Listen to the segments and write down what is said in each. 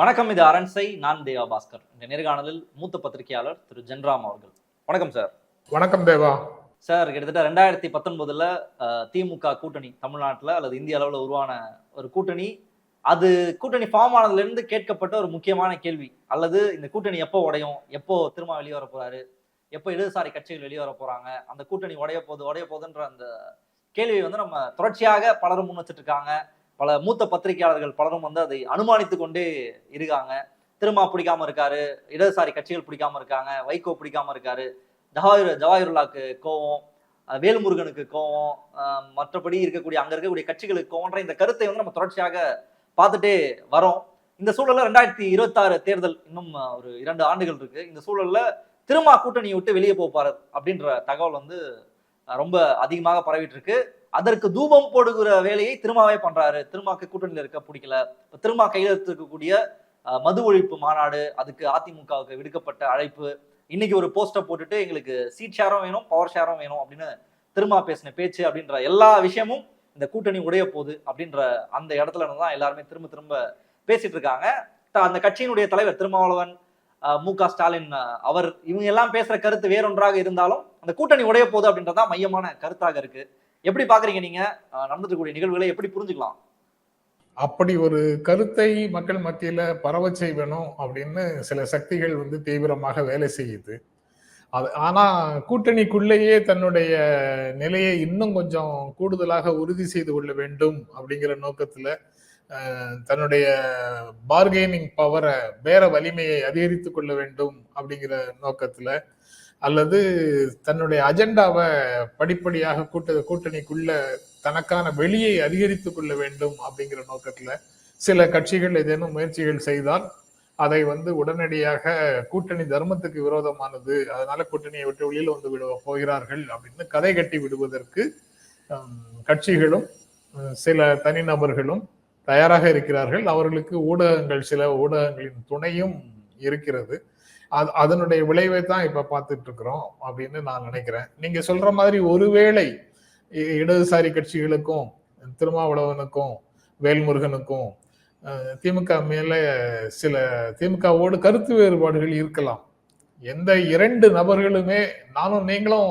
வணக்கம் இது அரண்சை நான் தேவா பாஸ்கர். இந்த நேர்காணலில் மூத்த பத்திரிகையாளர் திரு ஜென்ராம் அவர்கள். வணக்கம் சார். வணக்கம் தேவா. சார் கிட்டத்தட்ட ரெண்டாயிரத்தி பத்தொன்பதுல திமுக கூட்டணி தமிழ்நாட்டில் அல்லது இந்திய அளவில் உருவான ஒரு கூட்டணி. அது கூட்டணி ஃபார்ம் ஆனதுல இருந்து கேட்கப்பட்ட ஒரு முக்கியமான கேள்வி. அல்லது இந்த கூட்டணி எப்போ உடையும்? எப்போ திரும்ப வெளியே வர போறாரு? எப்போ இடதுசாரி கட்சிகள் வெளியே வர போறாங்க? அந்த கூட்டணி உடைய போகுது உடைய போகுதுன்ற அந்த கேள்வியை வந்து நம்ம தொடர்ச்சியாக பலரும் முன் வச்சிட்டு இருக்காங்க. பல மூத்த பத்திரிகையாளர்கள் பலரும் வந்து அதை அனுமானித்து கொண்டே இருக்காங்க. திருமா பிடிக்காம இருக்காரு இடதுசாரி கட்சிகள் பிடிக்காம இருக்காங்க வைகோ பிடிக்காம இருக்காரு ஜவாஹிர் ஜவாஹிருல்லாக்கு கோவம் வேல்முருகனுக்கு கோவம் மற்றபடி இருக்கக்கூடிய அங்க இருக்கக்கூடிய கட்சிகளுக்கு கோவன்ற இந்த கருத்தை வந்து நம்ம தொடர்ச்சியாக பார்த்துட்டே வரோம். இந்த சூழல்ல ரெண்டாயிரத்தி இருபத்தாறு தேர்தல் இன்னும் ஒரு இரண்டு ஆண்டுகள் இருக்கு. இந்த சூழல்ல திருமா கூட்டணியை விட்டு வெளியே போப்பாரு அப்படின்ற தகவல் வந்து ரொம்ப அதிகமாக பரவிட்டு இருக்கு. அதற்கு தூபம் போடுகிற வேலையை திருமாவே பண்றாரு. திருமாக்கு கூட்டணியில் இருக்க பிடிக்கல. இப்ப திருமா கையில் இருக்கக்கூடிய மது ஒழிப்பு மாநாடு அதுக்கு அதிமுகவுக்கு விடுக்கப்பட்ட அழைப்பு இன்னைக்கு ஒரு போஸ்டர் போட்டுட்டு எங்களுக்கு சீட் ஷேரும் வேணும் பவர் ஷேரும் வேணும் அப்படின்னு திருமா பேசின பேச்சு அப்படின்ற எல்லா விஷயமும் இந்த கூட்டணி உடைய போகுது அப்படின்ற அந்த இடத்துல இருந்து தான் எல்லாருமே திரும்ப திரும்ப பேசிட்டு இருக்காங்க. அந்த கட்சியினுடைய தலைவர் திருமாவளவன் மு க ஸ்டாலின் அவர் இவங்க எல்லாம் பேசுற கருத்து வேறொன்றாக இருந்தாலும் அந்த கூட்டணி உடைய போகுது அப்படின்றதான் மையமான கருத்தாக இருக்கு. எப்படி பாக்குறீங்க நீங்க? நடந்துட்டு நிகழ்வுகளை எப்படி புரிஞ்சுக்கலாம்? அப்படி ஒரு கருத்தை மக்கள் மத்தியில பரவ செய்வனும் அப்படின்னு சில சக்திகள் வந்து தீவிரமாக வேலை செய்யுது. அது ஆனா கூட்டணிக்குள்ளேயே தன்னுடைய நிலையை இன்னும் கொஞ்சம் கூடுதலாக உறுதி செய்து கொள்ள வேண்டும் அப்படிங்கிற நோக்கத்துல தன்னுடைய பார்கெனிங் பவரை வேற வலிமையை அதிகரித்து கொள்ள வேண்டும் அப்படிங்கிற நோக்கத்துல அல்லது தன்னுடைய அஜெண்டாவை படிப்படியாக கூட்ட கூட்டணிக்குள்ள தனக்கான வெளியை அதிகரித்து கொள்ள வேண்டும் அப்படிங்கிற நோக்கத்துல சில கட்சிகள் ஏதேனும் முயற்சிகள் செய்தால் அதை வந்து உடனடியாக கூட்டணி தர்மத்துக்கு விரோதமானது அதனால கூட்டணியை விட்டு வெளியில் வந்து விட போகிறார்கள் அப்படின்னு கதை கட்டி விடுவதற்கு கட்சிகளும் சில தனிநபர்களும் தயாராக இருக்கிறார்கள். அவர்களுக்கு ஊடகங்கள் சில ஊடகங்களின் துணையும் இருக்கிறது. அது அதனுடைய விளைவை தான் இப்ப பார்த்துட்டு இருக்கிறோம் அப்படின்னு நான் நினைக்கிறேன். நீங்க சொல்ற மாதிரி ஒருவேளை இ- இடதுசாரி கட்சிகளுக்கும் திருமாவளவனுக்கும் வேல்முருகனுக்கும் திமுக மேல சில திமுகவோடு கருத்து வேறுபாடுகள் இருக்கலாம். எந்த இரண்டு நபர்களுமே நானும் நீங்களும்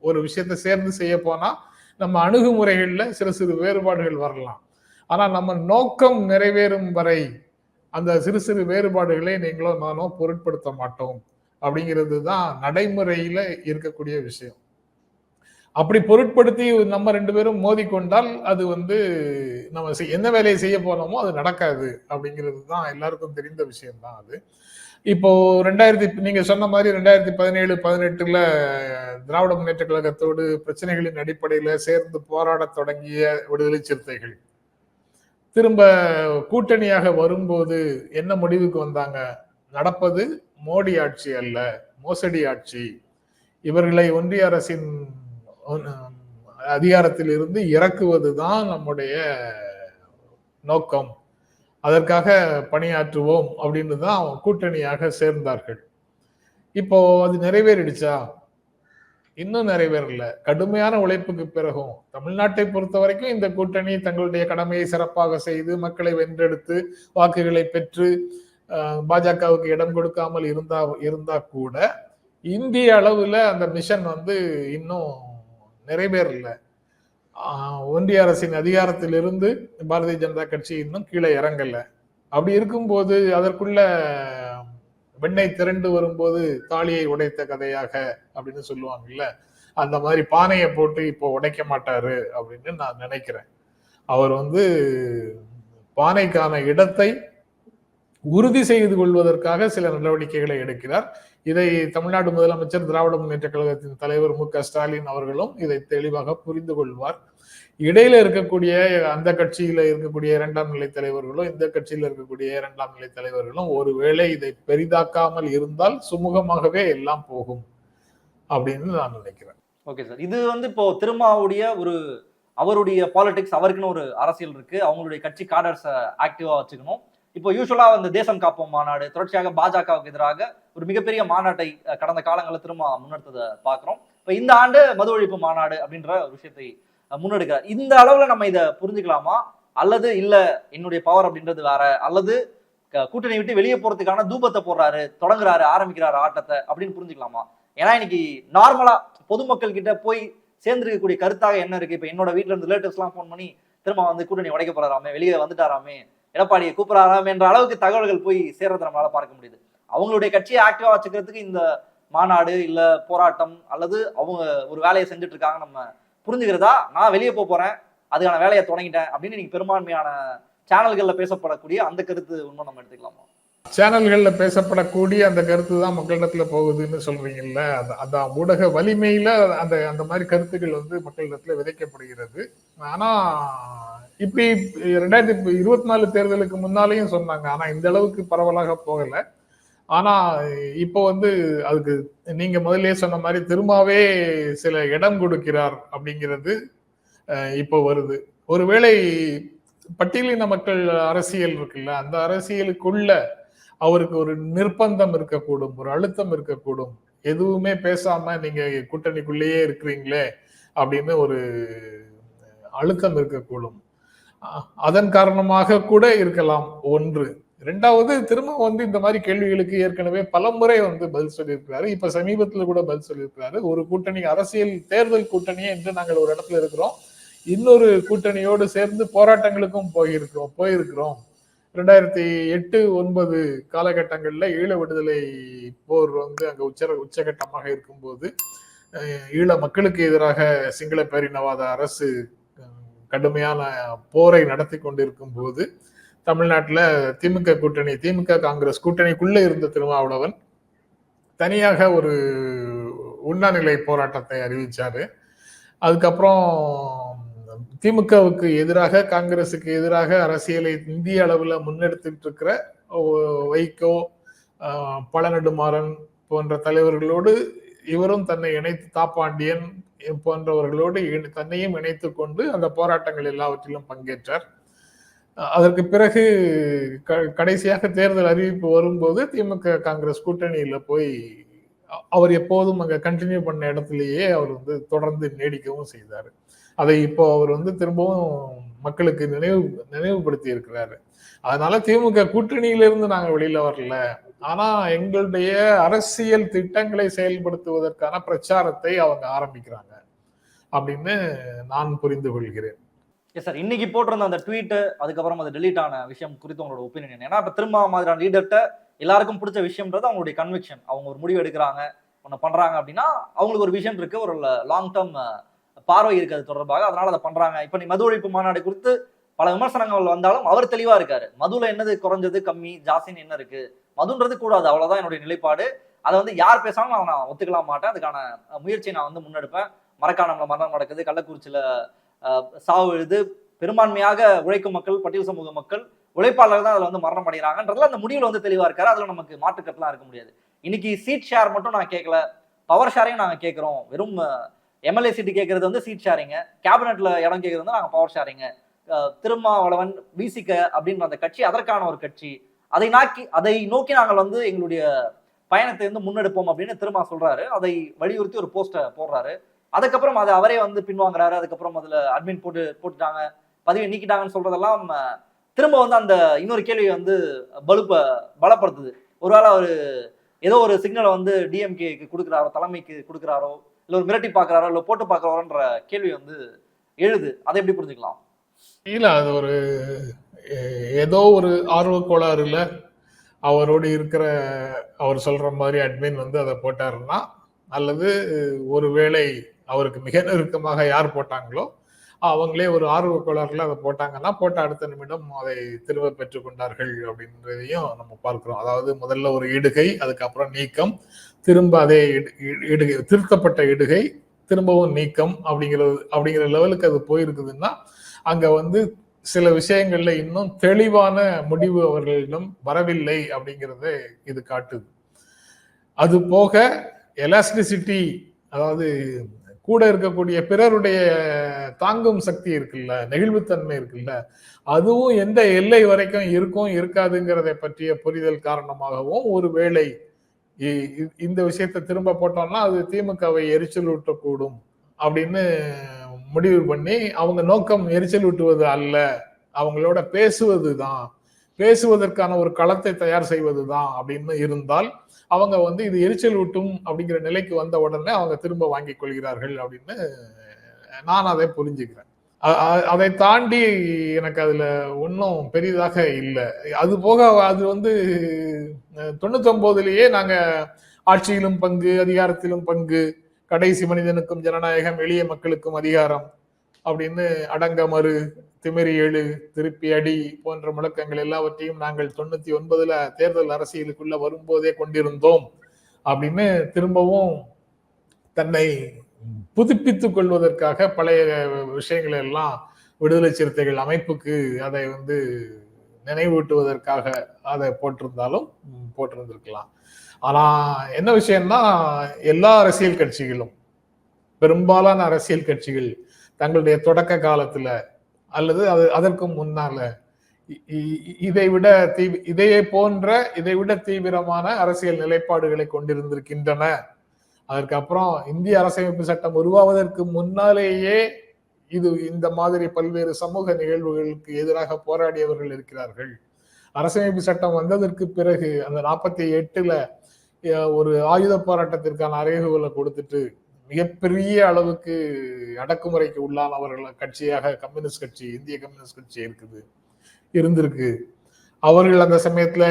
ஒரு விஷயத்தை சேர்ந்து செய்ய போனா நம்ம அணுகுமுறைகள்ல சிறு சிறு வேறுபாடுகள் வரலாம். ஆனா நம்ம நோக்கம் நிறைவேறும் வரை அந்த சிறு சிறு வேறுபாடுகளை நீங்களும் நானும் பொருட்படுத்த மாட்டோம். அப்படிங்கிறது தான் நடைமுறையில இருக்கக்கூடிய விஷயம். அப்படி பொருட்படுத்தி நம்ம ரெண்டு பேரும் மோதிக்கொண்டால் அது வந்து நம்ம செய்- என்ன வேலையை செய்ய போனோமோ அது நடக்காது அப்படிங்கிறது தான் எல்லாருக்கும் தெரிந்த விஷயம் தான் அது. இப்போ ரெண்டாயிரத்தி நீங்க சொன்ன மாதிரி ரெண்டாயிரத்தி பதினேழு பதினெட்டுல திராவிட முன்னேற்ற கழகத்தோடு பிரச்சனைகளின் அடிப்படையில சேர்ந்து போராடத் தொடங்கிய விடுதலை சிறுத்தைகள். திரும்ப கூட்டணியாக வரும்போது என்ன முடிவுக்கு வந்தாங்க? நடப்பது மோடி ஆட்சி அல்ல மோசடி ஆட்சி. இவர்களை ஒன்றிய அரசின் ஒன்- அதிகாரத்தில் இருந்து இறக்குவதுதான் நம்முடைய நோக்கம். அதற்காக பணியாற்றுவோம் அப்படின்னு தான் கூட்டணியாக சேர்ந்தார்கள். இப்போ அது நிறைவேறிடுச்சா? இன்னும் நிறைவேறல கடுமையான உழைப்புக்கு பிறகும் தமிழ்நாட்டை பொறுத்த வரைக்கும் இந்த கூட்டணி தங்களுடைய கடமையை சிறப்பாக செய்து மக்களை வென்றெடுத்து வாக்குகளை பெற்று பாஜகவுக்கு இடம் கொடுக்காமல் இருந்தா இருந்தா கூட இந்திய அளவுல அந்த மிஷன் வந்து இன்னும் நிறைவேறல ஒன்றிய அரசின் அதிகாரத்திலிருந்து பாரதிய ஜனதா கட்சி இன்னும் கீழே இறங்கல. அப்படி இருக்கும்போது அதற்குள்ள வெண்ணை திரண்டு வரும்போது தாலியை உடைத்த கதையாக அப்படின்னு சொல்லுவாங்கல்ல அந்த மாதிரி பானையை போட்டு இப்போ உடைக்க மாட்டாரு அப்படின்னு நான் நினைக்கிறேன். அவர் வந்து பானைக்கான இடத்தை உறுதி செய்து கொள்வதற்காக சில நடவடிக்கைகளை எடுக்கிறார். இதை தமிழ்நாடு முதலமைச்சர் திராவிட முன்னேற்ற கழகத்தின் தலைவர் மு க ஸ்டாலின் அவர்களும் இதை தெளிவாக புரிந்து கொள்வார். இடையில இருக்கக்கூடிய அந்த கட்சியில இருக்கக்கூடிய இரண்டாம் நிலை தலைவர்களும் இந்த கட்சியில இருக்கக்கூடிய இரண்டாம் நிலை தலைவர்களும் ஒருவேளை இதை பெரிதாக்காமல் இருந்தால் சுமூகமாகவே எல்லாம் போகும் அப்படின்னு நான் நினைக்கிறேன். Okay sir. இது வந்து இப்போ திருமாவுடைய ஒரு அவருடைய பாலிடிக்ஸ் அவருக்குன்னு ஒரு அரசியல் இருக்கு. அவங்களுடைய கட்சி காடர்ஸை ஆக்டிவா வச்சுக்கணும். இப்போ யூஸ்வலா அந்த தேசம் காப்போம் மாநாடு. தொடர்ச்சியாக பாஜகவுக்கு எதிராக ஒரு மிகப்பெரிய மாநாட்டை கடந்த காலங்களில் திரும்ப முன்னெடுத்ததை பார்க்குறோம். இப்போ இந்த ஆண்டு மது ஒழிப்பு மாநாடு அப்படின்ற ஒரு விஷயத்தை முன்னெடுக்கிறார். இந்த அளவுல நம்ம இதை புரிஞ்சுக்கலாமா? அல்லது இல்ல என்னுடைய பவர் அப்படின்றது வேற அல்லது க- கூட்டணி விட்டு வெளியே போறதுக்கான தூபத்தை போடுறாரு தொடங்குறாரு ஆரம்பிக்கிறாரு ஆட்டத்தை அப்படின்னு புரிஞ்சுக்கலாமா? ஏன்னா இன்னைக்கு நார்மலா பொதுமக்கள் கிட்ட போய் சேர்ந்திருக்கக்கூடிய கருத்தாக என்ன இருக்கு? இப்ப என்னோட வீட்ல இருந்து ரிலேட்டிவ்ஸ் எல்லாம் ஃபோன் பண்ணி திரும்ப வந்து கூட்டணி உடைக்க போறாராமே வெளியே வந்துட்டாராமே எடப்பாடியை கூப்பிடறாராமே என்ற அளவுக்கு தகவல்கள் போய் சேர்றதை நம்மளால பார்க்க முடியுது. அவங்களுடைய கட்சியை ஆக்டிவா வச்சுக்கிறதுக்கு இந்த மாநாடு இல்ல போராட்டம் அல்லது அவங்க ஒரு வேலையை செஞ்சுட்டு இருக்காங்க நம்ம புரிஞ்சுக்கிறதா? நான் வெளியே போக போறேன். அதுக்கான வேலையை தொடங்கிட்டேன் அப்படின்னு நீங்க பெரும்பான்மையான சேனல்களில் பேசப்படக்கூடிய அந்த கருத்து உண்மை நம்ம எடுத்துக்கலாமா? சேனல்களில் பேசப்படக்கூடிய அந்த கருத்து தான் மக்களிடத்துல போகுதுன்னு சொல்றீங்கல்ல? அந்த அந்த ஊடக வலிமையில அந்த அந்த மாதிரி கருத்துக்கள் வந்து மக்களிடத்துல விதைக்கப்படுகிறது. ஆனா இப்படி ரெண்டாயிரத்தி இருபத்தி நாலு தேர்தலுக்கு முன்னாலேயும் சொன்னாங்க. ஆனா இந்த அளவுக்கு பரவலாக போகலை. ஆனா இப்போ வந்து அதுக்கு நீங்க முதலே சொன்ன மாதிரி திரும்பவே சில இடம் கொடுக்கிறார் அப்படிங்கிறது இப்போ வருது. ஒருவேளை பட்டியலின மக்கள் அரசியல் இருக்குல்ல அந்த அரசியலுக்குள்ள அவருக்கு ஒரு நிர்பந்தம் இருக்கக்கூடும் ஒரு அழுத்தம் இருக்கக்கூடும். எதுவுமே பேசாம நீங்க கூட்டணிக்குள்ளேயே இருக்கிறீங்களே அப்படின்னு ஒரு அழுத்தம் இருக்கக்கூடும். அதன் காரணமாக கூட இருக்கலாம் ஒன்று. ரெண்டாவது திரும்ப வந்து இந்த மாதிரி கேள்விகளுக்கு ஏற்கனவே பலமுறை வந்து பதில் சொல்லியிருக்கிறாரு. இப்ப சமீபத்தில் கூட பதில் சொல்லியிருக்கிறாரு. ஒரு கூட்டணி அரசியல் தேர்தல் கூட்டணியே என்று நாங்கள் ஒரு இடத்துல இருக்கிறோம். இன்னொரு கூட்டணியோடு சேர்ந்து போராட்டங்களுக்கும் போயிருக்கிறோம் போயிருக்கிறோம். ரெண்டாயிரத்தி எட்டு ஒன்பது காலகட்டங்களில் ஈழ விடுதலை போர் வந்து அங்கே உச்ச உச்சகட்டமாக இருக்கும்போது ஈழ மக்களுக்கு எதிராக சிங்கள பேரினவாத அரசு கடுமையான போரை நடத்தி கொண்டிருக்கும் போது தமிழ்நாட்டில் திமுக கூட்டணி திமுக காங்கிரஸ் கூட்டணிக்குள்ளே இருந்த திருமாவளவன் தனியாக ஒரு உண்ணாநிலை போராட்டத்தை அறிவித்தார் அதுக்கப்புறம் திமுகவுக்கு எதிராக காங்கிரசுக்கு எதிராக அரசியலை இந்திய அளவில் முன்னெடுத்துட்டு இருக்கிற வைகோ பழநெடுமாறன் போன்ற தலைவர்களோடு இவரும் தன்னை இணைத்து தாப்பாண்டியன் போன்றவர்களோடு தன்னையும் இணைத்து கொண்டு அந்த போராட்டங்கள் எல்லாவற்றிலும் பங்கேற்றார். அதற்கு பிறகு க- கடைசியாக தேர்தல் அறிவிப்பு வரும்போது திமுக காங்கிரஸ் கூட்டணியில் போய் அவர் எப்போதும் அங்கே கண்டினியூ பண்ண இடத்துலயே அவர் வந்து தொடர்ந்து நீடிக்கவும் செய்தார். அதை இப்போ அவர் வந்து திரும்பவும் மக்களுக்கு நினைவு நினைவுபடுத்தி இருக்கிறாரு. அதனால திமுக கூட்டணியிலிருந்து நாங்கள் வெளியில வரல. ஆனா எங்களுடைய அரசியல் திட்டங்களை செயல்படுத்துவதற்கான பிரச்சாரத்தை அவங்க ஆரம்பிக்கிறாங்க அப்படின்னு நான் புரிந்து கொள்கிறேன். எஸ் சார் இன்னைக்கு போட்டிருந்த அந்த ட்வீட்டு அதுக்கப்புறம் அது டெலீட் ஆன விஷயம் குறித்து உங்களோட ஒப்பீனியன் ஏன்னா இப்போ திரும்ப மாதிரியான லீடர்கிட்ட எல்லாருக்கும் பிடிச்ச விஷயம்ன்றது அவங்களுடைய கன்விக்ஷன் அவங்க ஒரு முடிவு எடுக்கிறாங்க ஒன்று பண்ணுறாங்க அப்படின்னா அவங்களுக்கு ஒரு விஷன் இருக்குது ஒரு லாங் டேர்ம் பார்வை இருக்கிறது தொடர்பாக. அதனால் அதை பண்ணுறாங்க இப்போ நீ மது ஒழிப்பு மாநாடு குறித்து பல விமர்சனங்கள் வந்தாலும் அவர் தெளிவாக இருக்காரு. மதுவில் என்னது குறைஞ்சது கம்மி ஜாஸ்தின்னு என்ன இருக்குது மதுன்றது கூடாது. அவ்வளோதான் என்னுடைய நிலைப்பாடு. அதை வந்து யார் பேசாலும் நான் நான் ஒத்துக்கலாம் மாட்டேன். அதுக்கான முயற்சியை நான் வந்து முன்னெடுப்பேன். மரக்காணம்ல மரணம் நடக்குது. கள்ளக்குறிச்சியில் சாவு எழுது பெரும்பான்மையாக உழைக்கும் மக்கள் பட்டியல் சமூக மக்கள் உழைப்பாளர்கள் தான் அதில் வந்து மரணம் அடைகிறாங்கன்றதுல அந்த முடிவில் வந்து தெளிவாக இருக்காரு. அதில் நமக்கு மாற்றுக்கட்டெலாம் இருக்க முடியாது. இன்னைக்கு சீட் ஷேர் மட்டும் நான் கேட்கல பவர் ஷேரையும் நாங்கள் கேட்குறோம் வெறும் எம்எல்ஏ சீட்டு கேட்கறது வந்து சீட் ஷேரிங்க கேபினெட்ல இடம் கேட்கறது வந்து நாங்கள் பவர் ஷேரிங்க திருமாவளவன் விசிக அப்படின்ற அந்த கட்சி அதற்கான ஒரு கட்சி. அதை நாக்கி அதை நோக்கி நாங்கள் வந்து எங்களுடைய பயணத்தை வந்து முன்னெடுப்போம் அப்படின்னு திருமா சொல்றாரு. அதை வலியுறுத்தி ஒரு போஸ்டை போடுறாரு. அதுக்கப்புறம் அதை அவரே வந்து பின்வாங்குறாரு அதுக்கப்புறம் அதுல அட்மின் போட்டு போட்டுட்டாங்க. பதவியை நீக்கிட்டாங்கன்னு சொல்றதெல்லாம் திரும்ப வந்து அந்த இன்னொரு கேள்வியை வந்து பலுப்ப பலப்படுத்துது. ஒருவேளை அவர் ஏதோ ஒரு சிக்னலை வந்து டிஎம்கேக்கு கொடுக்குறாரோ தலைமைக்கு கொடுக்குறாரோ இல்லை ஒரு மிரட்டி பார்க்குறாரோ இல்லை போட்டு பார்க்குறாரோன்ற கேள்வி வந்து எழுது. அதை எப்படி புரிஞ்சுக்கலாம்? இல்லை அது ஒரு ஏதோ ஒரு ஆர்வ கோளாறுல அவரோடு இருக்கிற அவர் சொல்ற மாதிரி அட்மின் வந்து அதை போட்டாருன்னா அல்லது ஒருவேளை அவருக்கு மிக நெருக்கமாக யார் போட்டாங்களோ அவங்களே ஒரு ஆர்வ கோளாறுல அதை போட்டாங்கன்னா போட்ட அடுத்த நிமிடம் அதை திரும்ப பெற்றுக்கொண்டார்கள் அப்படின்றதையும் நம்ம பார்க்கிறோம். அதாவது முதல்ல ஒரு இடுகை அதுக்கப்புறம் நீக்கம் திரும்ப அதே இடு- இடுகை திருத்தப்பட்ட இடுகை திரும்பவும் நீக்கம் அப்படிங்கிறது அப்படிங்கிற லெவலுக்கு அது போயிருக்குதுன்னா அங்க வந்து சில விஷயங்கள்ல இன்னும் தெளிவான முடிவு அவர்களிடம் வரவில்லை அப்படிங்கிறத இது காட்டுது. அது போக எலாஸ்டிசிட்டி அதாவது கூட இருக்கக்கூடிய பிறருடைய தாங்கும் சக்தி இருக்குல்ல நெகிழ்வுத்தன்மை இருக்குல்ல அதுவும் எந்த எல்லை வரைக்கும் இருக்கும் இருக்காதுங்கிறதை பற்றிய புரிதல் காரணமாகவும் ஒருவேளை வேளை இ- இந்த விஷயத்தை திரும்ப போட்டோம்னா அது திமுகவை எரிச்சல் ஊட்டக்கூடும் அப்படின்னு முடிவு பண்ணி அவங்க நோக்கம் எரிச்சல் ஊட்டுவது அல்ல அவங்களோட பேசுவது தான் பேசுவதற்கான ஒரு களத்தை தயார் செய்வதுதான் அப்படின்னு இருந்தால் அவங்க வந்து இது எரிச்சல் ஊட்டும் அப்படிங்கிற நிலைக்கு வந்த உடனே அவங்க திரும்ப வாங்கிக் கொள்கிறார்கள் அப்படின்னு நான் அதை புரிஞ்சுக்கிறேன். அதை தாண்டி எனக்கு அதுல ஒன்றும் பெரிதாக இல்லை. அது போக அது வந்து தொண்ணூத்தொன்பதுலேயே நாங்க ஆட்சியிலும் பங்கு அதிகாரத்திலும் பங்கு கடைசி மனிதனுக்கும் ஜனநாயகம் எளிய மக்களுக்கும் அதிகாரம் அப்படின்னு அடங்க மறு திமிரி எழு திருப்பி அடி போன்ற முழக்கங்கள் எல்லாவற்றையும் நாங்கள் தொண்ணூத்தி ஒன்பதுல தேர்தல் அரசியலுக்குள்ள வரும்போதே கொண்டிருந்தோம் அப்படின்னு திரும்பவும் தன்னை புதுப்பித்துக் கொள்வதற்காக பழைய விஷயங்களை எல்லாம் விடுதலை சிறுத்தைகள் அமைப்புக்கு அதை வந்து நினைவூட்டுவதற்காக அதை போட்டிருந்தாலும் போட்டிருந்திருக்கலாம். ஆனா என்ன விஷயம்னா எல்லா அரசியல் கட்சிகளும் பெரும்பாலான அரசியல் கட்சிகள் தங்களுடைய தொடக்க காலத்துல அல்லது அது அதற்கு முன்னால. இதை விட தீ இதையே போன்ற இதை விட தீவிரமான அரசியல் நிலைப்பாடுகளை கொண்டிருந்திருக்கின்றன. அதற்கு அப்புறம் இந்திய அரசமைப்பு சட்டம் உருவாவதற்கு முன்னாலேயே இது இந்த மாதிரி பல்வேறு சமூக நிகழ்வுகளுக்கு எதிராக போராடியவர்கள் இருக்கிறார்கள். அரசமைப்பு சட்டம் வந்ததற்கு பிறகு அந்த நாற்பத்தி எட்டுல ஒரு ஆயுத போராட்டத்திற்கான அறிவுகளை கொடுத்துட்டு மிகப்பெரிய அளவுக்கு அடக்குமுறைக்கு உள்ளானவர்கள் கட்சியாக கம்யூனிஸ்ட் கட்சி இந்திய கம்யூனிஸ்ட் கட்சி இருக்குது இருந்திருக்கு. அவர்கள் அந்த சமயத்துல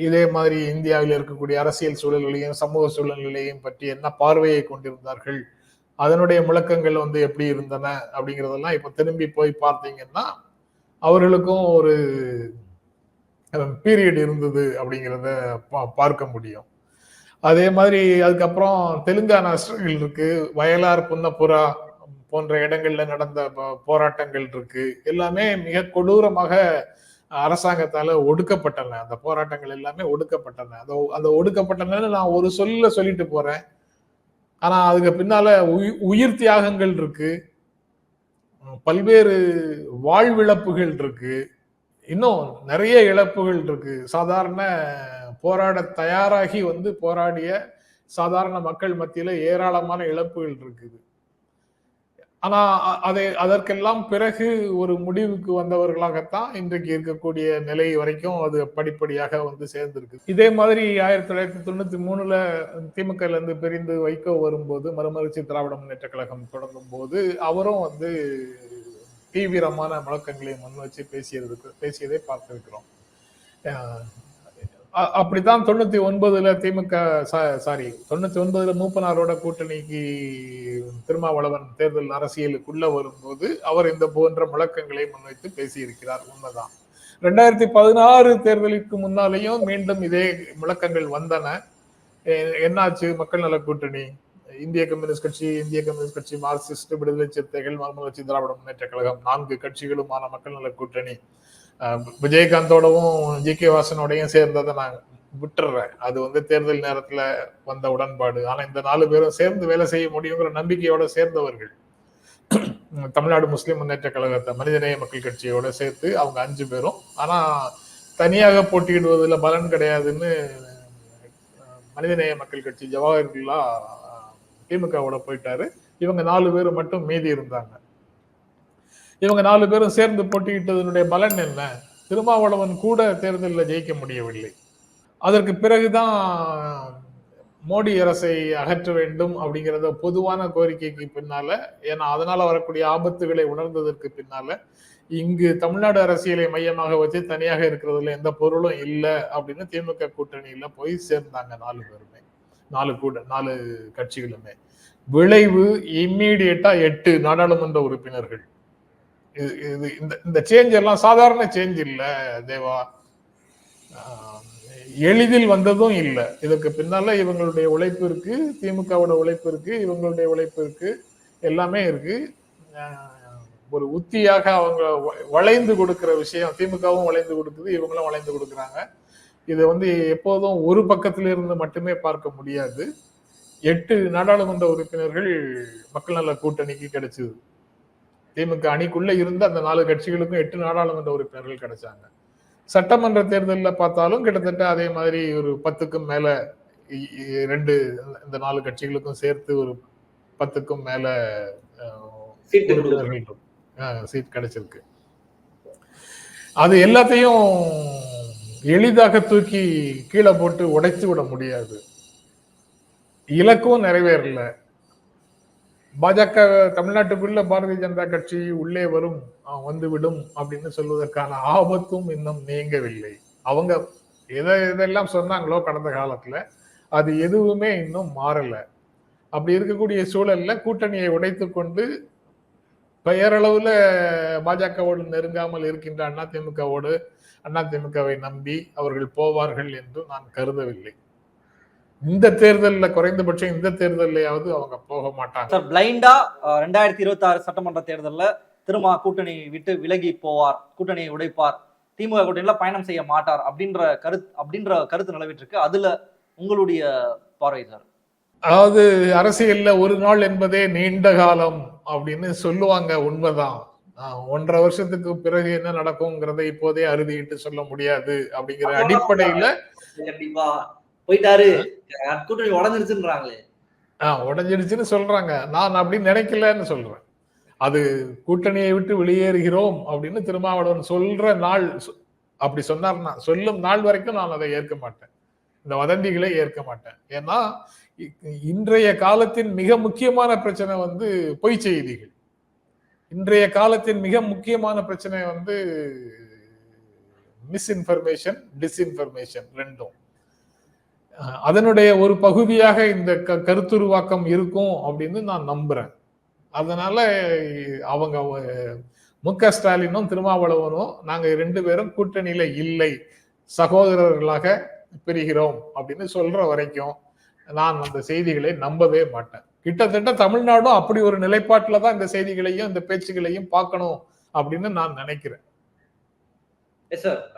இதே மாதிரி இந்தியாவில் இருக்கக்கூடிய அரசியல் சூழல்களையும் சமூக சூழல்களையும் பற்றி என்ன பார்வையை கொண்டிருந்தார்கள்? அதனுடைய முழக்கங்கள் வந்து எப்படி இருந்தன? அப்படிங்கிறதெல்லாம் இப்ப திரும்பி போய் பார்த்தீங்கன்னா அவர்களுக்கும் ஒரு பீரியட் இருந்தது அப்படிங்கிறத பா- பார்க்க முடியும். அதே மாதிரி அதுக்கப்புறம் தெலுங்கானா ஸ்ட்ரகிள் இருக்கு. வயலார் புன்னப்புரா போன்ற இடங்கள்ல நடந்த போ- போராட்டங்கள் இருக்கு. எல்லாமே மிக கொடூரமாக அரசாங்கத்தால ஒடுக்கப்பட்டன. அந்த போராட்டங்கள் எல்லாமே ஒடுக்கப்பட்டன. அந்த அந்த ஒடுக்கப்பட்டன நான் ஒரு சொல்ல சொல்லிட்டு போறேன். ஆனா அதுக்கு பின்னால உயிர் உயிர் தியாகங்கள் இருக்கு. பல்வேறு வாழ்விழப்புகள் இருக்கு. இன்னும் நிறைய இழப்புகள் இருக்கு. சாதாரண போராட தயாராகி வந்து போராடிய சாதாரண மக்கள் மத்தியில ஏராளமான இழப்புகள் இருக்குது. ஆனா அதை அதற்கெல்லாம் பிறகு ஒரு முடிவுக்கு வந்தவர்களாகத்தான் இன்றைக்கு இருக்கக்கூடிய நிலை வரைக்கும் அது படிப்படியாக வந்து சேர்ந்திருக்கு. இதே மாதிரி ஆயிரத்தி தொள்ளாயிரத்தி தொண்ணூத்தி மூணுல திமுக இருந்து பிரிந்து வைகோ வரும்போது மறுமலர்ச்சி திராவிட முன்னேற்ற கழகம் தொடங்கும் போது அவரும் வந்து தீவிரமான முழக்கங்களை முன் வச்சு பேசியதுக்கு பேசியதை பார்த்திருக்கிறோம். அப்படித்தான் தொண்ணூத்தி ஒன்பதுல திமுக சாரி தொண்ணூத்தி ஒன்பதுல மூப்பனாரோட கூட்டணிக்கு திருமாவளவன் தேர்தல் அரசியலுக்குள்ள வரும்போது அவர் இந்த போன்ற முழக்கங்களை முன்வைத்து பேசியிருக்கிறார். உண்மைதான். ரெண்டாயிரத்தி பதினாறு தேர்தலுக்கு முன்னாலேயும் மீண்டும் இதே முழக்கங்கள் வந்தன. என்னாச்சு? மக்கள் நல கூட்டணி இந்திய கம்யூனிஸ்ட் கட்சி இந்திய கம்யூனிஸ்ட் கட்சி மார்க்சிஸ்ட் விடுதலை சிறுத்தைகள் மர்மலட்சி திராவிட முன்னேற்ற கழகம் நான்கு கட்சிகளுமான மக்கள் நல கூட்டணி விஜயகாந்தோடவும் ஜி கே வாசனோடையும் சேர்ந்ததை நான் விட்டுறேன். அது வந்து தேர்தல் நேரத்துல வந்த உடன்பாடு. ஆனா இந்த நாலு பேரும் சேர்ந்து வேலை செய்ய முடியுங்கிற நம்பிக்கையோட சேர்ந்தவர்கள். தமிழ்நாடு முஸ்லிம் முன்னேற்ற கழகத்தை மனிதநேய மக்கள் கட்சியோட சேர்த்து அவங்க அஞ்சு பேரும். ஆனா தனியாக போட்டியிடுவதில் பலன் கிடையாதுன்னு மனிதநேய மக்கள் கட்சி ஜவஹர்லா திமுகவோட போயிட்டாரு. இவங்க நாலு பேர் மட்டும் மீதி இருந்தாங்க. இவங்க நாலு பேரும் சேர்ந்து போட்டியிட்டதனுடைய பலன் என்ன? திருமாவளவன் கூட தேர்தலில் ஜெயிக்க முடியவில்லை. அதற்கு பிறகுதான் மோடி அரசை அகற்ற வேண்டும் அப்படிங்கிறத பொதுவான கோரிக்கைக்கு பின்னால ஏன்னா அதனால வரக்கூடிய ஆபத்துகளை உணர்ந்ததற்கு பின்னால இங்கு தமிழ்நாடு அரசியலை மையமாக வச்சு தனியாக இருக்கிறதுல எந்த பொருளும் இல்லை அப்படின்னு திமுக கூட்டணியில போய் சேர்ந்தாங்க நாலு பேருமே. நாலு கூட நாலு கட்சிகளுமே. விளைவு இம்மீடியட்டா எட்டு நாடாளுமன்ற உறுப்பினர்கள். இது இது இந்த இந்த சேஞ்ச் எல்லாம் சாதாரண சேஞ்ச் இல்லை தேவா. எளிதில் வந்ததும் இல்லை. இதற்கு பின்னால இவங்களுடைய உழைப்பு இருக்கு திமுகவோட உழைப்பு இருக்கு இவங்களுடைய உழைப்பு இருக்கு எல்லாமே இருக்கு. ஒரு உத்தியாக அவங்க வ- வளைந்து கொடுக்கிற விஷயம் திமுகவும் வளைந்து கொடுக்குது இவங்களும் வளைந்து கொடுக்குறாங்க. இதை வந்து எப்போதும் ஒரு பக்கத்துல இருந்து மட்டுமே பார்க்க முடியாது. எட்டு நாடாளுமன்ற உறுப்பினர்கள் மக்கள் நல கூட்டணிக்கு கிடைச்சது. திமுக அணிக்குள்ள இருந்த அந்த நாலு கட்சிகளுக்கும் எட்டு நாடாளுமன்ற உறுப்பினர்கள் கிடைச்சாங்க. சட்டமன்ற தேர்தலில் பார்த்தாலும் கிட்டத்தட்ட அதே மாதிரி ஒரு பத்துக்கும் மேல ரெண்டு இந்த நாலு கட்சிகளுக்கும் சேர்த்து ஒரு பத்துக்கும் மேல சீட் கிடைச்சிருக்கு. அது எல்லாத்தையும் எளிதாக தூக்கி கீழே போட்டு உடைத்து விட முடியாது. இலக்கும் நிறைவேறல. பாஜக தமிழ்நாட்டுக்குள்ள பாரதிய ஜனதா கட்சி உள்ளே வரும் வந்துவிடும் அப்படின்னு சொல்வதற்கான ஆபத்தும் இன்னும் நீங்கவில்லை. அவங்க எதை எதெல்லாம் சொன்னாங்களோ கடந்த காலத்துல அது எதுவுமே இன்னும் மாறல. அப்படி இருக்கக்கூடிய சூழல்ல கூட்டணியை உடைத்து கொண்டு பெயரளவுல பாஜகவோடு நெருங்காமல் இருக்கின்ற அதிமுகவோடு அதிமுகவை நம்பி அவர்கள் போவார்கள் என்று நான் கருதவில்லை. இந்த தேர்தலில் குறைந்தபட்சம் இந்த தேர்தலையாவது அவங்க போக மாட்டாங்க. சார் பிளைண்டா ரெண்டாயிரத்தி இருபத்தி ஆறு சட்டமன்ற தேர்தல்ல திருமா கூட்டணி விட்டு விலகி போவார் கூட்டணியை உடைப்பார் திமுக கூட்டணியில பயணம் செய்ய மாட்டார் அப்படின்ற கருத்து அப்படின்ற கருத்து நிலவிட்டு இருக்கு அதுல உங்களுடைய பார்வை சார்? அதாவது அரசியல்ல ஒரு நாள் என்பதே நீண்ட காலம் அப்படின்னு சொல்லுவாங்க உண்மைதான். ஒன்றரை வருஷத்துக்கு பிறகு என்ன நடக்குங்கிறதை இப்போதே அறுதிட்டு சொல்ல முடியாது அப்படிங்கிற அடிப்படையில கண்டிப்பா போயிட்டாரு. கூட்டணி உடஞ்சிருச்சுன்றாங்களே. ஆஹ் உடைஞ்சிடுச்சுன்னு சொல்றாங்க. நான் அப்படி நினைக்கலன்னு சொல்றேன். அது கூட்டணியை விட்டு வெளியேறுகிறோம் அப்படின்னு திருமாவளவன் சொல்ற நாள் அப்படி சொன்னார்னா சொல்லும் நாள் வரைக்கும் நான் அதை ஏற்க மாட்டேன். இந்த வதந்திகளை ஏற்க மாட்டேன். ஏன்னா இன்றைய காலத்தின் மிக முக்கியமான பிரச்சனை வந்து பொய் செய்திகள். இன்றைய காலத்தின் மிக முக்கியமான பிரச்சனை வந்து மிஸ்இன்ஃபர்மேஷன் டிஸ்இன்ஃபர்மேஷன் ரெண்டும். அதனுடைய ஒரு பகுதியாக இந்த க கருத்துருவாக்கம் இருக்கும் அப்படின்னு நான் நம்புறேன். அதனால அவங்க மு க ஸ்டாலினும் திருமாவளவனும் நாங்கள் ரெண்டு பேரும் கூட்டணியில இல்லை. சகோதரர்களாக பிரிகிறோம் அப்படின்னு சொல்ற வரைக்கும் நான் அந்த செய்திகளை நம்பவே மாட்டேன். கிட்டத்தட்ட தமிழ்நாடும் அப்படி ஒரு நிலைப்பாட்டில் தான் இந்த செய்திகளையும் இந்த பேச்சுகளையும் பார்க்கணும் அப்படின்னு நான் நினைக்கிறேன்.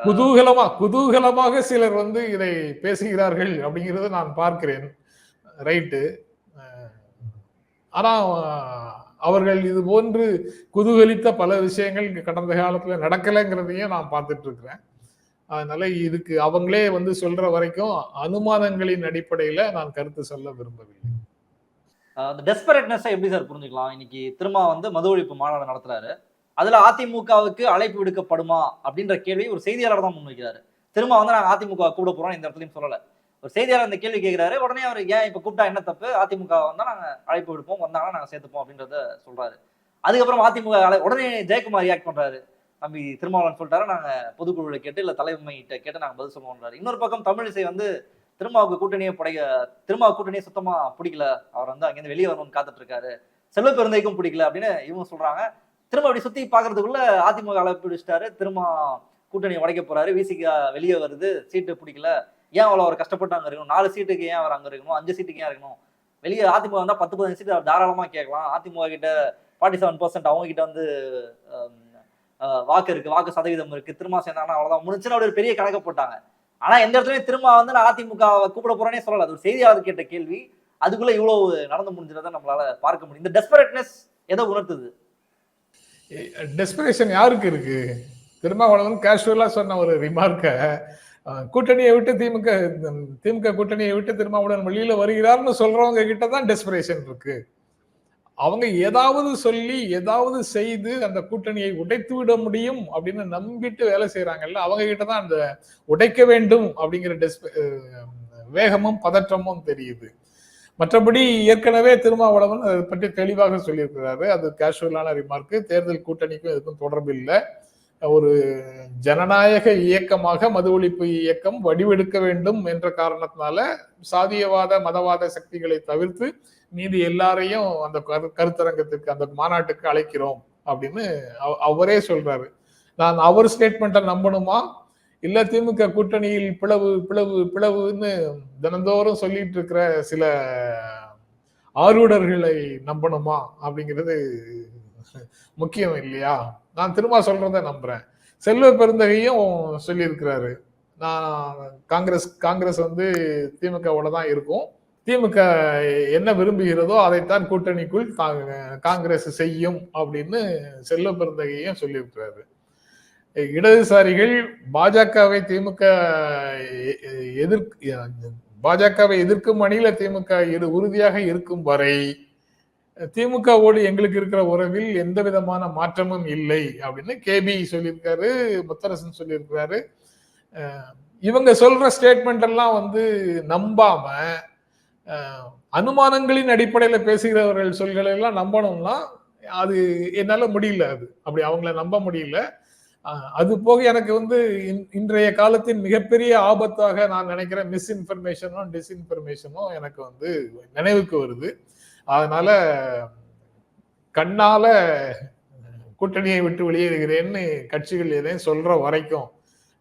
குதூகலமா குதூகலமாக சிலர் வந்து இதை பேசுகிறார்கள் அப்படிங்கிறத நான் பார்க்கிறேன். ரைட்டு ஆனா அஹ், அவர்கள் இது போன்று குதூகலித்த பல விஷயங்கள் கடந்த காலத்துல நடக்கலைங்கிறதையும் நான் பார்த்துட்டு இருக்கிறேன் அதனால இதுக்கு அவங்களே வந்து சொல்ற வரைக்கும் அனுமானங்களின் அடிப்படையில நான் கருத்து சொல்ல விரும்பவில்லை. அந்த டெஸ்பரேட்னஸை எப்படி சார் புரிஞ்சுக்கலாம்? இன்னைக்கு திருமா வந்து மது ஒழிப்பு மாநாடு நடத்துறாரு. அதுல அதிமுகவுக்கு அழைப்பு விடுக்கப்படுமா அப்படின்ற கேள்வி ஒரு செய்தியாளர் தான் முன்வைக்கிறாரு. திரும்ப வந்து நாங்க அதிமுக கூட போறோம் இந்த இடத்துலயும் சொல்லல. ஒரு செய்தியாளர் இந்த கேள்வி கேட்கிறாரு உடனே அவர் ஏன் இப்ப கூப்பிட்டா என்ன தப்பு? அதிமுக வந்தா நாங்க அழைப்பு விடுப்போம் வந்தாங்கன்னா நாங்க சேர்த்துப்போம் அப்படின்றத சொல்றாரு. அதுக்கப்புறம் அதிமுக அழை- உடனே ஜெயக்குமார் ரியாக்ட் பண்றாரு. தம்பி திருமாவளவன் சொல்லிட்டாரு நாங்க பொதுக்குழுவில் கேட்டு இல்ல தலைமையிட்ட கேட்டு நாங்க பதில் சொல்லுவோம்ன்றாரு இன்னொரு பக்கம் தமிழிசை வந்து திருமாவுக்கு கூட்டணியை புடைய திருமா கூட்டணியை சுத்தமா பிடிக்கல. அவர் வந்து அங்கிருந்து வெளியே வரணும்னு காத்துட்டு இருக்காரு. செல்வ பெருந்தைக்கும் பிடிக்கல அப்படின்னு இவங்க சொல்றாங்க. திரும்ப அப்படி சுத்தி பாக்குறதுக்குள்ள அதிமுக அழைப்பிடிச்சிட்டாரு திரும்ப கூட்டணி உடைக்க போறாரு. விசிக வெளியே வருது. சீட்டு பிடிக்கல. ஏன் அவ்வளோ அவர் கஷ்டப்பட்டு அங்க இருக்கணும்? நாலு சீட்டுக்கு ஏன் அவர் அங்க இருக்கணும்? அஞ்சு சீட்டுக்கு ஏன் இருக்கணும்? வெளியே அதிமுக வந்தா பத்து பதினஞ்சு சீட்டு அவர் தாராளமா கேட்கலாம். அதிமுக கிட்ட ஃபார்ட்டி செவன் பர்சன்ட் அவங்க கிட்ட வந்து வாக்கு இருக்கு. வாக்கு சதவீதம் இருக்கு. திரும்ப சேர்ந்தாங்கன்னா அவ்வளவுதான். முடிஞ்சுன்னு ஒரு பெரிய கணக்க போட்டாங்க. ஆனா எந்த இடத்துலயும் திரும்ப வந்து நான் அதிமுக கூப்பிட போறேனே சொல்லல. அது ஒரு செய்தியாளர் கேட்ட கேள்வி. அதுக்குள்ள இவ்வளவு நடந்து முடிஞ்சதை நம்மளால பார்க்க முடியும். இந்த டெஸ்பரேட்னஸ் எதை உணர்த்துது. டெஸ்பிரேஷன் யாருக்கு இருக்கு? திருமாவளவன் கேஷுவலா சொன்ன ஒரு ரிமார்க்கை கூட்டணியை விட்டு திமுக திமுக கூட்டணியை விட்டு திருமாவளவன் வெளியில வருகிறார்னு சொல்றவங்க கிட்ட தான் டெஸ்பிரேஷன் இருக்கு. அவங்க ஏதாவது சொல்லி ஏதாவது செய்து அந்த கூட்டணியை உடைத்து விட முடியும் அப்படின்னு நம்பிட்டு வேலை செய்யறாங்கல்ல அவங்க கிட்ட தான் அந்த உடைக்க வேண்டும் அப்படிங்கிற டெஸ்ப வேகமும் பதற்றமும் தெரியுது. மற்றபடி ஏற்கனவே திருமாவளவன் அதை பற்றி தெளிவாக சொல்லியிருக்கிறாரு. அது கேஷுவலான ரிமார்க்கு தேர்தல் கூட்டணிக்கும் எதுக்கும் தொடர்பு இல்லை. ஒரு ஜனநாயக இயக்கமாக மது ஒழிப்பு இயக்கம் வடிவெடுக்க வேண்டும் என்ற காரணத்தினால சாதியவாத மதவாத சக்திகளை தவிர்த்து மீதி எல்லாரையும் அந்த கரு கருத்தரங்கத்திற்கு அந்த மாநாட்டுக்கு அழைக்கிறோம் அப்படின்னு அவ- அவரே சொல்றாரு. நான் அவர் ஸ்டேட்மெண்ட்டை நம்பணுமா? இல்ல திமுக கூட்டணியில் பிளவு பிளவு பிளவுன்னு தினந்தோறும் சொல்லிட்டு இருக்கிற சில ஆர்வலர்களை நம்பணுமா அப்படிங்கிறது முக்கியம் இல்லையா? நான் திரும்ப சொல்றத நம்புறேன். செல்வ பெருந்தகையும் சொல்லியிருக்கிறாரு. நான் காங்கிரஸ் காங்கிரஸ் வந்து திமுகவோட தான் இருக்கும். திமுக என்ன விரும்புகிறதோ அதைத்தான் கூட்டணிக்குள் காங்கிரஸ் செய்யும் அப்படின்னு செல்வ பெருந்தகையும் சொல்லியிருக்கிறாரு. இடதுசாரிகள் பாஜகவை திமுக எதிர் பாஜகவை எதிர்க்கும் அணியில திமுக இரு உறுதியாக இருக்கும் வரை திமுகவோடு எங்களுக்கு இருக்கிற உறவில் எந்த விதமான மாற்றமும் இல்லை அப்படின்னு கேபி சொல்லியிருக்காரு முத்தரசன் சொல்லியிருக்கிறாரு. இவங்க சொல்ற ஸ்டேட்மெண்ட் எல்லாம் வந்து நம்பாம அனுமானங்களின் அடிப்படையில பேசுகிறவர்கள் சொல்களை எல்லாம் நம்பணும்னா அது என்னால முடியல அது. அப்படி அவங்கள நம்ப முடியல. அது போக எனக்கு வந்து இன்- இன்றைய காலத்தின் மிகப்பெரிய ஆபத்தாக நான் நினைக்கிறேன் மிஸ்இன்ஃபர்மேஷனும் டிஸ்இன்ஃபர்மேஷனும் எனக்கு வந்து நினைவுக்கு வருது. அதனால கண்ணால கூட்டணியை விட்டு வெளியேறுகிறேன்னு கட்சிகள் எதையும் சொல்ற வரைக்கும்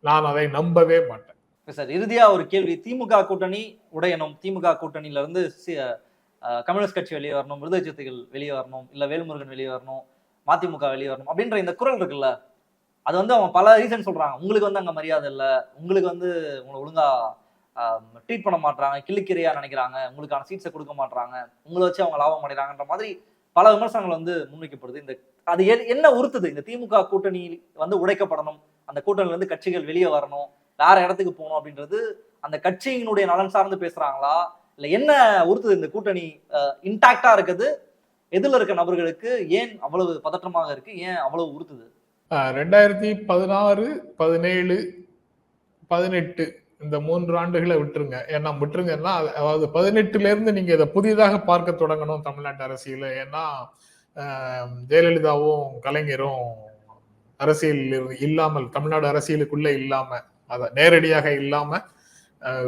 நான் அதை நம்பவே மாட்டேன். சார் இறுதியா ஒரு கேள்வி. திமுக கூட்டணி உடையணும். திமுக கூட்டணியில இருந்து கம்யூனிஸ்ட் கட்சி வெளியே வரணும் விருதஜத்துகள் வெளியே வரணும் இல்ல வேல்முருகன் வெளியே வரணும் மதிமுக வெளியே வரணும் அப்படின்ற இந்த குரல் இருக்குல்ல? அது வந்து அவங்க பல ரீசன் சொல்கிறாங்க உங்களுக்கு வந்து அங்க மரியாதை இல்ல. உங்களுக்கு வந்து உங்களை ஒழுங்கா ட்ரீட் பண்ண மாட்டாங்க கிள்ளிக்கிறையா நினைக்கிறாங்க. உங்களுக்கான சீட்ஸை கொடுக்க மாட்டாங்க உங்களை வச்சு அவங்க லாபம் அடைகிறாங்கன்ற மாதிரி பல விமர்சனங்கள் வந்து முன்வைக்கப்படுது. இந்த அது என்ன உறுத்துது? இந்த திமுக கூட்டணி வந்து உடைக்கப்படணும். அந்த கூட்டணியில இருந்து கட்சிகள் வெளியே வரணும். வேற இடத்துக்கு போகணும் அப்படின்றது அந்த கட்சியினுடைய நலன் சார்ந்து பேசுறாங்களா? இல்ல என்ன உறுத்துது இந்த கூட்டணி? இன்டாக்டா இருக்குது. எதில் இருக்க நபர்களுக்கு ஏன் அவ்வளவு பதற்றமாக இருக்கு? ஏன் அவ்வளவு உறுத்துது? ரெண்டாயிரத்தி பதினாறு பதினேழு பதினெட்டு இந்த மூன்று ஆண்டுகளை விட்டுருங்க. ஏன்னா விட்டுருங்கன்னா அதாவது பதினெட்டுல இருந்து நீங்க இதை புதிதாக பார்க்க தொடங்கணும் தமிழ்நாட்டு அரசியல. ஏன்னா ஜெயலலிதாவும் கலைஞரும் அரசியல் இல்லாமல் தமிழ்நாடு அரசியலுக்குள்ள இல்லாம அத நேரடியாக இல்லாம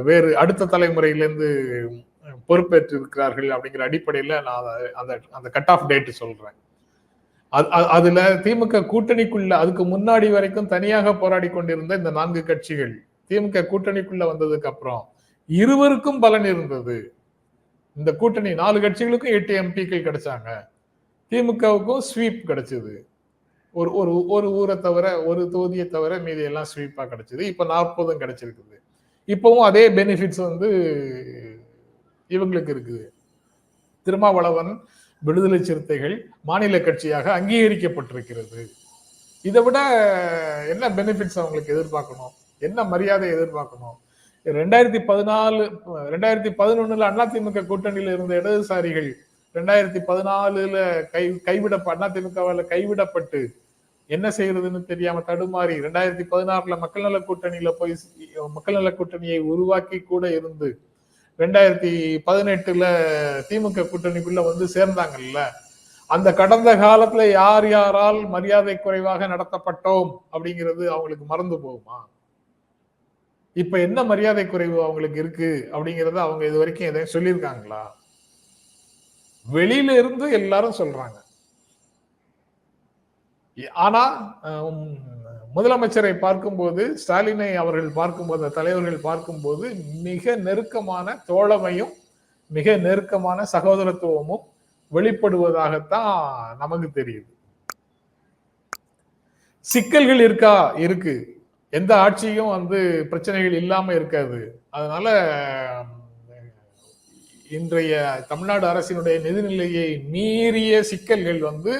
வேறு அடுத்த தலைமுறையிலேருந்து பொறுப்பேற்று இருக்கிறார்கள் அப்படிங்கிற அடிப்படையில நான் அந்த அந்த கட் ஆஃப் டேட் சொல்றேன். அதுல திமுக கூட்டணிக்குள்ள அதுக்கு முன்னாடி வரைக்கும் தனியாக போராடி கொண்டிருந்த இந்த நான்கு கட்சிகள் திமுக கூட்டணிக்குள்ள வந்ததுக்கு அப்புறம் இருவருக்கும் பலன் இருந்தது. இந்த கூட்டணி நாலு கட்சிகளுக்கும் எட்டு எம்பிக்கள் கிடைச்சாங்க. திமுகவுக்கும் ஸ்வீப் கிடைச்சது. ஒரு ஒரு ஒரு ஊரை தவிர ஒரு தொகுதியை தவிர மீதி எல்லாம் ஸ்வீப்பா கிடைச்சது. இப்ப நாற்பதும் கிடைச்சிருக்குது. இப்பவும் அதே பெனிஃபிட்ஸ் வந்து இவங்களுக்கு இருக்குது. திருமாவளவன் விடுதலை சிறுத்தைகள் மாநில கட்சியாக அங்கீகரிக்கப்பட்டிருக்கிறது. இதை விட என்ன பெனிஃபிட்ஸ் அவங்களுக்கு எதிர்பார்க்கணும்? என்ன மரியாதை எதிர்பார்க்கணும்? ரெண்டாயிரத்தி பதினாலு ரெண்டாயிரத்தி பதினொன்னுல அதிமுக கூட்டணியில் இருந்த இடதுசாரிகள் ரெண்டாயிரத்தி பதினாலுல கை கைவிட அதிமுகவால கைவிடப்பட்டு என்ன செய்யறதுன்னு தெரியாம தடுமாறி ரெண்டாயிரத்தி பதினாறுல மக்கள் நல கூட்டணியில போய் மக்கள் நல கூட்டணியை உருவாக்கி கூட இருந்து ரெண்டாயிரத்தி பதினெட்டுல திமுக கூட்டணிக்குள்ள வந்து சேர்ந்தாங்கல்ல. அந்த கடந்த காலத்துல யார் யாரால் மரியாதை குறைவாக நடத்தப்பட்டோம் அப்படிங்கிறது அவங்களுக்கு மறந்து போகுமா? இப்ப என்ன மரியாதை குறைவு அவங்களுக்கு இருக்கு அப்படிங்கறத அவங்க இது வரைக்கும் எதையும் சொல்லியிருக்காங்களா? வெளியில இருந்து எல்லாரும் சொல்றாங்க. ஆனா முதலமைச்சரை பார்க்கும்போது ஸ்டாலினை அவர்கள் பார்க்கும்போது அந்த தலைவர்கள் பார்க்கும்போது மிக நெருக்கமான தோழமையும் மிக நெருக்கமான சகோதரத்துவமும் வெளிப்படுவதாகத்தான் நமக்கு தெரியுது. சிக்கல்கள் இருக்கா? இருக்கு. எந்த ஆட்சியும் வந்து பிரச்சனைகள் இல்லாம இருக்காது. அதனால இன்றைய தமிழ்நாடு அரசினுடைய நிதிநிலையை மீறிய சிக்கல்கள் வந்து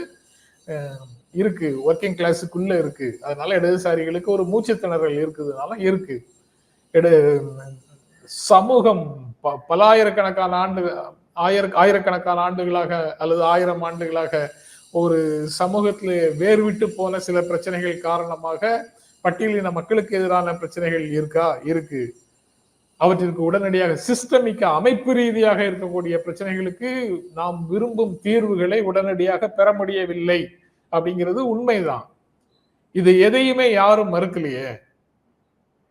இருக்கு. ஒர்க்கிங் கிளாஸுக்குள்ள இருக்கு. அதனால இடதுசாரிகளுக்கு ஒரு மூச்சு திணறல் இருக்குதுனால இருக்கு. எடு சமூகம் ப- பலாயிரக்கணக்கான ஆண்டு ஆயிர ஆயிரக்கணக்கான ஆண்டுகளாக அல்லது ஆயிரம் ஆண்டுகளாக ஒரு சமூகத்தில் வேர்விட்டு போன சில பிரச்சனைகள் காரணமாக பட்டியலின மக்களுக்கு எதிரான பிரச்சனைகள் இருக்கா? இருக்கு. அவற்றிற்கு உடனடியாக சிஸ்டமிக்க அமைப்பு ரீதியாக இருக்கக்கூடிய பிரச்சனைகளுக்கு நாம் விரும்பும் தீர்வுகளை உடனடியாக பெற முடியவில்லை. அப்படிங்கிறது உண்மைதான். இது எதையுமே யாரும் மறுக்கலையே.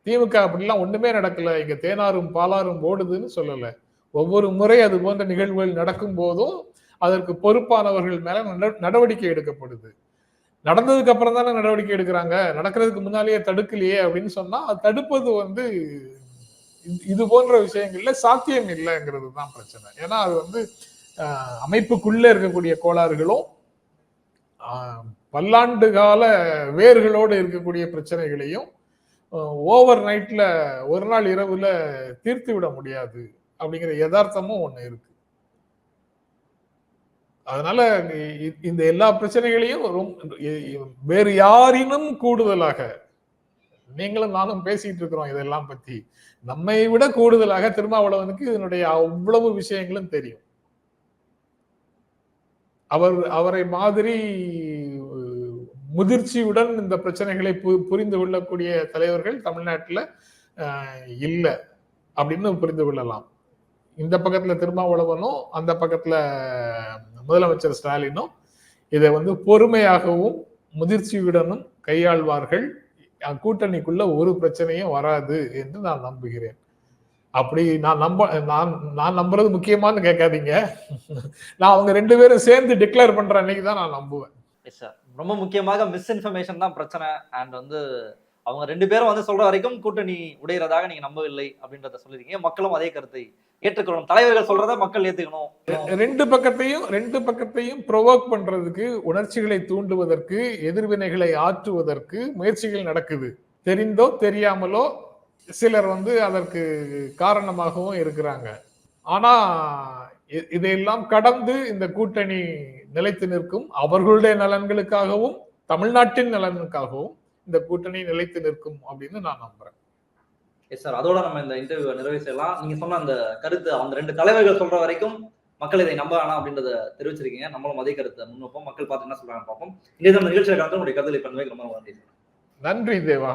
திமுக அப்படிலாம் ஒண்ணுமே நடக்கல. இங்க தேனாரும் பாலாரும் ஓடுதுன்னு சொல்லல. ஒவ்வொரு முறை அது போன்ற நிகழ்வுகள் நடக்கும் போதும் அதற்கு பொறுப்பானவர்கள் மேல நடவடிக்கை எடுக்கப்படுது. நடந்ததுக்கு அப்புறம் தானே நடவடிக்கை எடுக்கிறாங்க. நடக்கிறதுக்கு முன்னாலேயே தடுக்கலையே அப்படின்னு சொன்னா தடுப்பது வந்து இது- இது போன்ற விஷயங்கள்ல சாத்தியம் இல்லைங்கிறது தான் பிரச்சனை. ஏன்னா அது வந்து அமைப்புக்குள்ள இருக்கக்கூடிய கோளாறுகளும் பல்லாண்டு கால வேர்களோடு இருக்கக்கூடிய பிரச்சனைகளையும் ஓவர் நைட்ல ஒரு நாள் இரவுல தீர்த்து விட முடியாது அப்படிங்கிற யதார்த்தமும் ஒண்ணு இருக்கு. அதனால இந்த எல்லா பிரச்சனைகளையும் வேறு யாரினும் கூடுதலாக நீங்களும் நானும் பேசிட்டு இருக்கிறோம் இதெல்லாம் பத்தி. நம்மை விட கூடுதலாக திருமாவளவனுக்கு இதனுடைய அவ்வளவு விஷயங்களும் தெரியும். அவர் அவரை மாதிரி முதிர்ச்சியுடன் இந்த பிரச்சனைகளை பு- புரிந்து கொள்ளக்கூடிய தலைவர்கள் தமிழ்நாட்டில் இல்லை அப்படின்னு புரிந்து கொள்ளலாம். இந்த பக்கத்துல திருமாவளவனும் அந்த பக்கத்துல முதலமைச்சர் ஸ்டாலினும் இதை வந்து பொறுமையாகவும் முதிர்ச்சியுடனும் கையாள்வார்கள். கூட்டணிக்குள்ள ஒரு பிரச்சனையும் வராது என்று நான் நம்புகிறேன். அப்படி நான் நம்ப நான் நான் நம்புறது முக்கியமான்னு கேட்காதீங்க. நான் அவங்க ரெண்டு பேரும் சேர்ந்து டிக்ளேர் பண்ற அன்னைக்கு தான் நான் நம்புவேன். எஸ் சார் ரொம்ப முக்கியமாக மிஸ்இன்ஃபர்மேஷன் தான் பிரச்சனை. அண்ட் வந்து அவங்க ரெண்டு பேரும் வந்து சொல்ற வரைக்கும் கூட்டணி உடையறதாக நீங்க நம்பவில்லை அப்படின்றத சொல்லிருக்கீங்க. மக்களும் அதே கருத்தை ஏற்றுக்கொள்ளணும். தலைவர்கள் சொல்றத மக்கள் ஏத்துக்கணும். ரெண்டு பக்கத்தையும் ரெண்டு பக்கத்தையும் ப்ரொவோக் பண்றதுக்கு உணர்ச்சிகளை தூண்டுவதற்கு எதிர்வினைகளை ஆற்றுவதற்கு முயற்சிகள் நடக்குது. தெரிந்தோ தெரியாமலோ சிலர் வந்து அதற்கு காரணமாகவும் இருக்கிறாங்க. ஆனா இதையெல்லாம் கடந்து இந்த கூட்டணி நிலைத்து நிற்கும் அவர்களுடைய நலன்களுக்காகவும் தமிழ்நாட்டின் நலனுக்காகவும் இந்த கூட்டணி நிலைத்து நிற்கும் அப்படின்னு நான் நம்புறேன். எஸ் சார் அதோட நம்ம இந்த இன்டர்வியூ நிறைவு செய்யலாம் நீங்க சொன்ன அந்த கருத்து அந்த ரெண்டு தலைவர்கள் சொல்ற வரைக்கும் மக்கள் இதை நம்ப வேணாம் அப்படின்றத தெரிவிச்சிருக்கீங்க. நம்மளும் அதே கருத்தை முன்வைப்போம். மக்கள் பார்த்து என்ன சொல்றாங்க பார்ப்போம். இந்த நிகழ்ச்சியில் கலந்து உங்களுடைய கருத்தை பண்ணுவே ரொம்ப ரொம்ப நன்றி நன்றி தேவா.